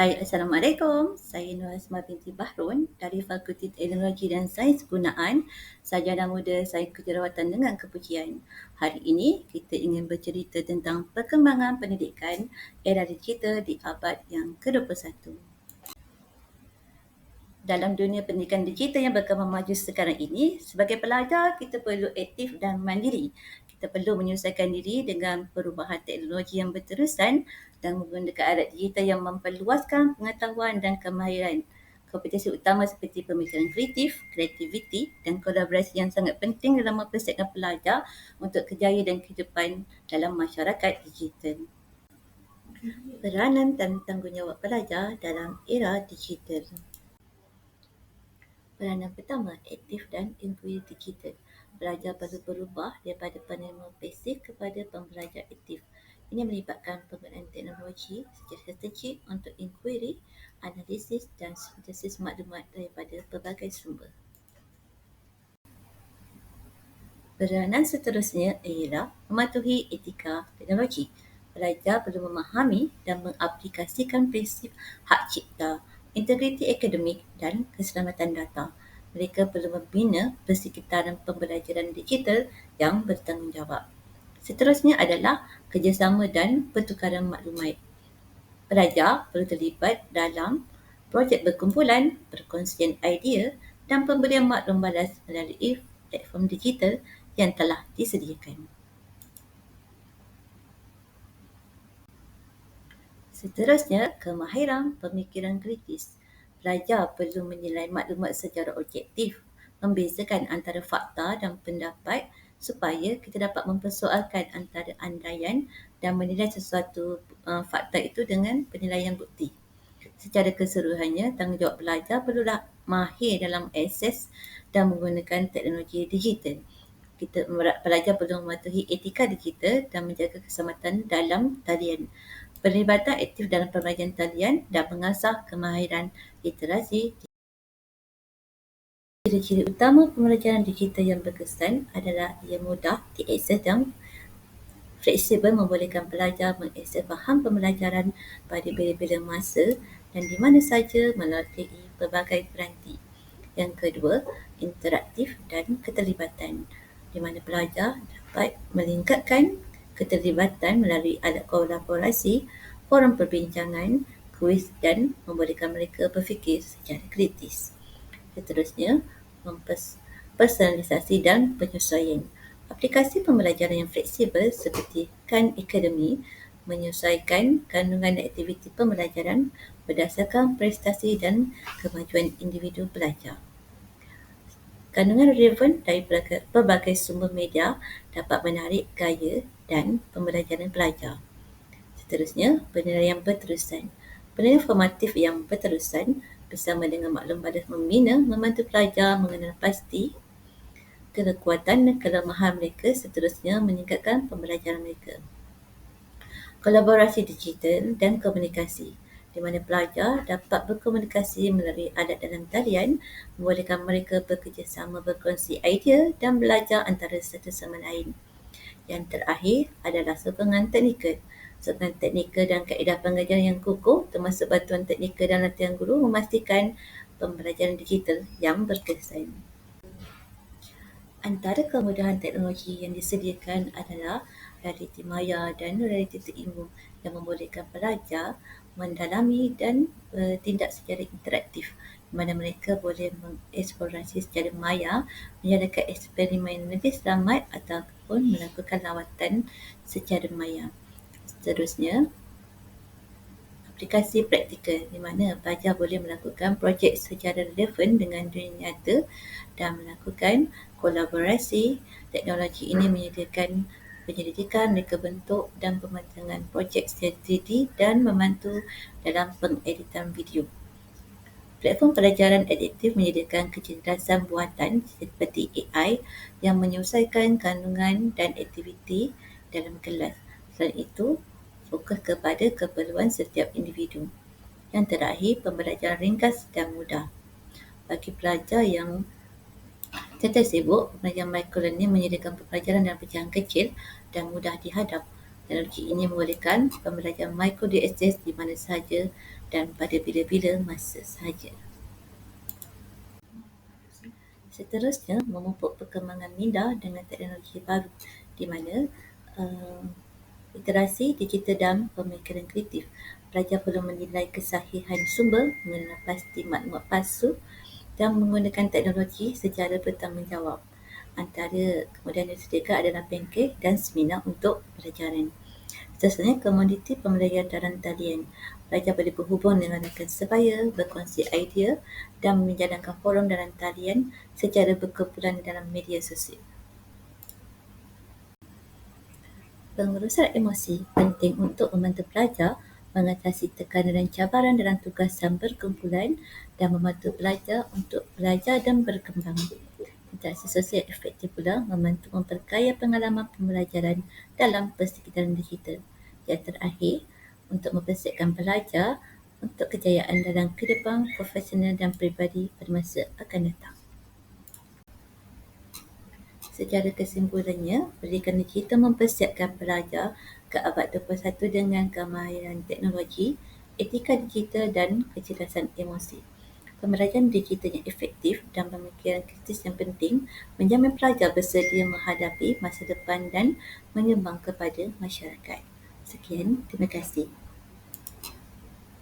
Hai, Assalamualaikum. Saya Nur Asma binti Bahrun dari Fakulti Teknologi dan Sains Gunaan, Sarjana Muda Sains Kejurawatan dengan Kepujian. Hari ini kita ingin bercerita tentang perkembangan pendidikan era digital di abad yang ke-21. Dalam dunia pendidikan digital yang berkembang maju sekarang ini, sebagai pelajar kita perlu aktif dan mandiri. Kita perlu menyesuaikan diri dengan perubahan teknologi yang berterusan dan menggunakan alat digital yang memperluaskan pengetahuan dan kemahiran. Kompetensi utama seperti pemikiran kreatif, kreativiti dan kolaborasi yang sangat penting dalam mempersiapkan pelajar untuk kejayaan dan kehidupan dalam masyarakat digital. Peranan dan tanggungjawab pelajar dalam era digital. Peranan pertama, aktif dan inkuiri digital. Pelajar perlu berubah daripada penerima pasif kepada pembelajar aktif. Ini melibatkan penggunaan teknologi secara strategik untuk inkuiri, analisis dan sintesis maklumat daripada pelbagai sumber. Peranan seterusnya ialah mematuhi etika teknologi. Pelajar perlu memahami dan mengaplikasikan prinsip hak cipta, integriti akademik dan keselamatan data. Mereka perlu membina persekitaran pembelajaran digital yang bertanggungjawab. Seterusnya adalah kerjasama dan pertukaran maklumat. Pelajar perlu terlibat dalam projek berkumpulan, perkongsian idea dan pemberian maklum balas melalui platform digital yang telah disediakan. Seterusnya, kemahiran pemikiran kritis. Pelajar perlu menilai maklumat secara objektif, membezakan antara fakta dan pendapat supaya kita dapat mempersoalkan antara andaian dan menilai sesuatu uh, fakta itu dengan penilaian bukti. Secara keseluruhannya, tanggungjawab pelajar perlulah mahir dalam akses dan menggunakan teknologi digital. Kita pelajar perlu mematuhi etika digital dan menjaga keselamatan dalam talian. Perlibatan aktif dalam pembelajaran talian dan mengasah kemahiran literasi Ciri-ciri utama pembelajaran digital yang berkesan adalah ia mudah diakses dan fleksibel membolehkan pelajar mengakses faham pembelajaran pada bila-bila masa dan di mana saja melalui pelbagai peranti. Yang kedua, interaktif dan keterlibatan di mana pelajar dapat meningkatkan keterlibatan melalui alat kolaborasi, forum perbincangan, kuis dan membolehkan mereka berfikir secara kritis. Seterusnya, personalisasi dan penyesuaian. Aplikasi pembelajaran yang fleksibel seperti Khan Academy menyesuaikan kandungan aktiviti pembelajaran berdasarkan prestasi dan kemajuan individu pelajar. Kandungan relevan dari pelbagai sumber media dapat menarik gaya dan pembelajaran pelajar. Seterusnya, penilaian berterusan. Penilaian formatif yang berterusan bersama dengan maklum balas membina membantu pelajar mengenal pasti kekuatan dan kelemahan mereka seterusnya meningkatkan pembelajaran mereka. Kolaborasi digital dan komunikasi di mana pelajar dapat berkomunikasi melalui alat dalam talian membolehkan mereka bekerjasama berkongsi idea dan belajar antara satu sama lain. Yang terakhir adalah sokongan teknikal sokongan teknikal dan kaedah pengajaran yang kukuh termasuk bantuan teknikal dan latihan guru memastikan pembelajaran digital yang berkesan. Antara kemudahan teknologi yang disediakan adalah realiti maya dan realiti terilmu yang membolehkan pelajar mendalami dan bertindak secara interaktif mana mereka boleh mengeksplorasi secara maya, menjalankan eksperimen lebih selamat ataupun melakukan lawatan secara maya. Seterusnya, aplikasi praktikal di mana pelajar boleh melakukan projek secara relevan dengan dunia nyata dan melakukan kolaborasi. Teknologi ini menyediakan penyelidikan, mereka bentuk dan pemancangan projek secara 3D dan membantu dalam pengeditan video. Platform pelajaran adiktif menyediakan kecerdasan buatan seperti AI yang menyelesaikan kandungan dan aktiviti dalam kelas. Selain itu, fokus kepada keperluan setiap individu. Yang terakhir, pembelajaran ringkas dan mudah. Bagi pelajar yang tetap sibuk, pembelajaran microlearning menyediakan pembelajaran dalam pecahan kecil dan mudah dihadap. Teknologi ini membolehkan pembelajaran mikro diakses di mana sahaja dan pada bila-bila masa sahaja. Seterusnya, memupuk perkembangan minda dengan teknologi baru di mana uh, literasi digital dan pemikiran kreatif. Pelajar perlu menilai kesahihan sumber, mengenal pasti maklumat palsu dan menggunakan teknologi secara bertanggungjawab. Antara kemudahan yang disediakan adalah pancake dan seminar untuk pelajaran. Seterusnya, komuniti pembelajaran dalam talian. Pelajar boleh berhubung dengan rakan sebaya, berkongsi idea dan menjalankan forum dalam talian secara berkumpulan dalam media sosial. Pengurusan emosi penting untuk membantu pelajar mengatasi tekanan dan cabaran dalam tugas dan berkumpulan dan membantu pelajar untuk belajar dan berkembang. Interaksi sosial efektif pula membantu memperkaya pengalaman pembelajaran dalam persekitaran digital. Yang terakhir, untuk mempersiapkan pelajar untuk kejayaan dalam kehidupan profesional dan peribadi pada masa akan datang. Secara kesimpulannya, pendidikan kita mempersiapkan pelajar ke abad 21 dengan kemahiran teknologi, etika digital dan kecerdasan emosi. Pembelajaran digital yang efektif dan pemikiran kritis yang penting menjamin pelajar bersedia menghadapi masa depan dan menyumbang kepada masyarakat. Sekian, terima kasih.